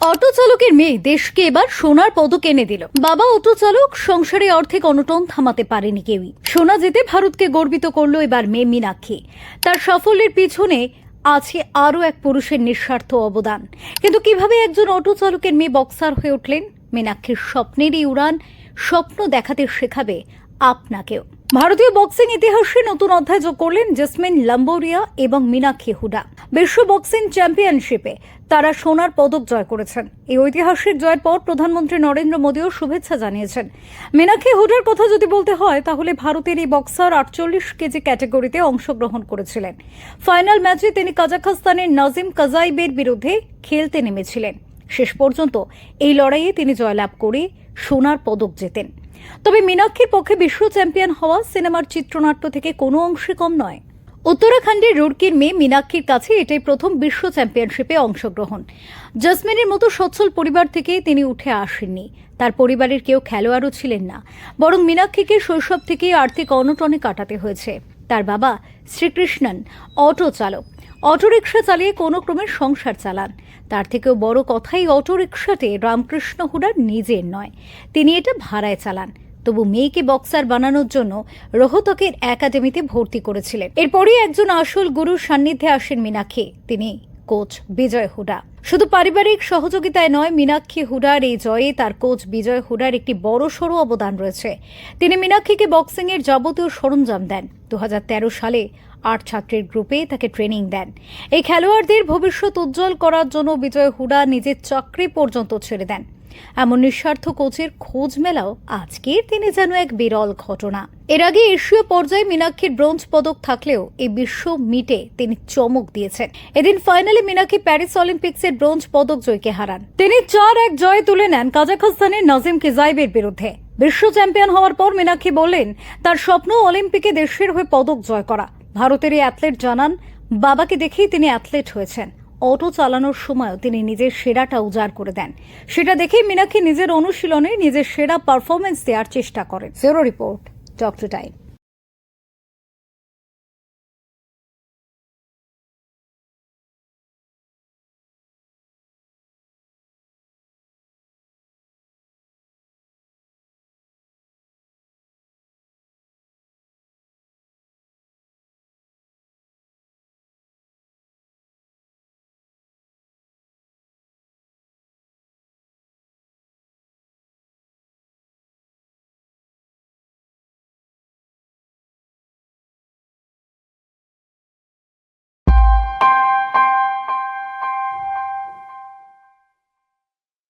Auto চালকের মেয়ে দেশকে এবার সোনার পদক এনে দিল। বাবা অটো চালক সংসারে অর্থিক অনটন থামাতে পারেনি কেউই। সোনা যেতে ভারতকে গর্বিত করল এবার মেয়ে মীনাক্ষী। তার সাফল্যের পিছনে আছে আরও এক পুরুষের নিঃস্বার্থ অবদান। কিন্তু কীভাবে একজন অটো চালকের মেয়ে বক্সার হয়ে উঠলেন? মীনাক্ষীর স্বপ্নেরই উড়ান স্বপ্ন দেখাতে শেখাবে আপনাকেও। ভারতীয় বক্সিং ইতিহাসে নতুন অধ্যায় যোগ করলেন জেসমিন লাম্বোরিয়া এবং মীনাক্ষী হুডা। বিশ্ব বক্সিং চ্যাম্পিয়নশিপে তারা সোনার পদক জয় করেছেন। এই ঐতিহাসিক জয়ের পর প্রধানমন্ত্রী নরেন্দ্র মোদীও শুভেচ্ছা জানিয়েছেন। মীনাক্ষী হুডার কথা যদি বলতে হয়, তাহলে ভারতের এই বক্সার আটচল্লিশ কেজি ক্যাটাগরিতে অংশগ্রহণ করেছিলেন। ফাইনাল ম্যাচে তিনি কাজাখস্তানের নাজিম কাজাইবের বিরুদ্ধে খেলতে নেমেছিলেন। শেষ পর্যন্ত এই লড়াইয়ে তিনি জয়লাভ করে সোনার পদক জেতেন। তবে মীনাক্ষীর পক্ষে বিশ্ব চ্যাম্পিয়ন হওয়া সিনেমার চিত্রনাট্য থেকে কোনো অংশে কম নয়। উত্তরাখণ্ডের রুড়কির মেয়ে মীনাক্ষীর কাছে এটাই প্রথম বিশ্ব চ্যাম্পিয়নশিপে অংশগ্রহণ। জাসমিনের মতো সচ্ছল পরিবার থেকে তিনি উঠে আসেননি। তার পরিবারের কেউ খেলোয়াড়ও ছিলেন না। বরং মীনাক্ষীকে শৈশব থেকেই আর্থিক অনটনে কাটাতে হয়েছে। তার বাবা শ্রীকৃষ্ণন, অটো চালক। অটোরিকশা চালিয়ে কোনো ক্রমে সংসার চালান। তার থেকেও বড় কথাই অটোরিকশাতে রামকৃষ্ণ হুডার নিজের নয়। তিনি এটা ভাড়ায় চালান। তবু মেয়েকে বক্সার বানানোর জন্য রোহতকের একাডেমিতে ভর্তি করেছিলেন। এরপরই একজন আসল গুরুর সান্নিধ্যে আসেন মীনাক্ষী। তিনি কোচ বিজয় হুডা। শুধু পারিবারিক সহযোগিতায় নয়, মীনাক্ষী হুডার এই জয়ে তার কোচ বিজয় হুডার একটি বড় সড়ো অবদান রয়েছে। তিনি মীনাক্ষীকে বক্সিংয়ের যাবতীয় সরঞ্জাম দেন। দু হাজার তেরো সালে আট ছাত্রের গ্রুপে তাকে ট্রেনিং দেন। এই খেলোয়াড়দের ভবিষ্যৎ উজ্জ্বল করার জন্য বিজয় হুডা নিজের চাকরি পর্যন্ত ছেড়ে দেন। এমন নিঃস্বার্থ কোচের খোঁজ মেলাও আজকের তিনি যেন এক বিরল ঘটনা। এর আগে এশীয় পর্যায়ে মীনাক্ষীর ব্রোঞ্জ পদক থাকলেও এই বিশ্ব মিটে তিনি চমক দিয়েছেন। এদিন ফাইনালে মীনাক্ষী প্যারিস অলিম্পিক্সের ব্রোঞ্জ পদক জয়কে হারান। তিনি চার এক জয় তুলে নেন কাজাখস্তানের নাজিম কিজাইবের বিরুদ্ধে। বিশ্ব চ্যাম্পিয়ন হওয়ার পর মীনাক্ষী বললেন, তার স্বপ্ন অলিম্পিকে দেশের হয়ে পদক জয় করা। ভারতের এই অ্যাথলেট জানান, বাবাকে দেখেই তিনি অ্যাথলেট হয়েছেন। অটো চালানোর সময়ও তিনি নিজের সেরাটা উজাড় করে দেন। সেটা দেখেই মীনাক্ষী নিজের অনুশীলনে নিজের সেরা পারফরমেন্স দেওয়ার চেষ্টা করেন। ফেরো রিপোর্ট, ডক্টর টাইম।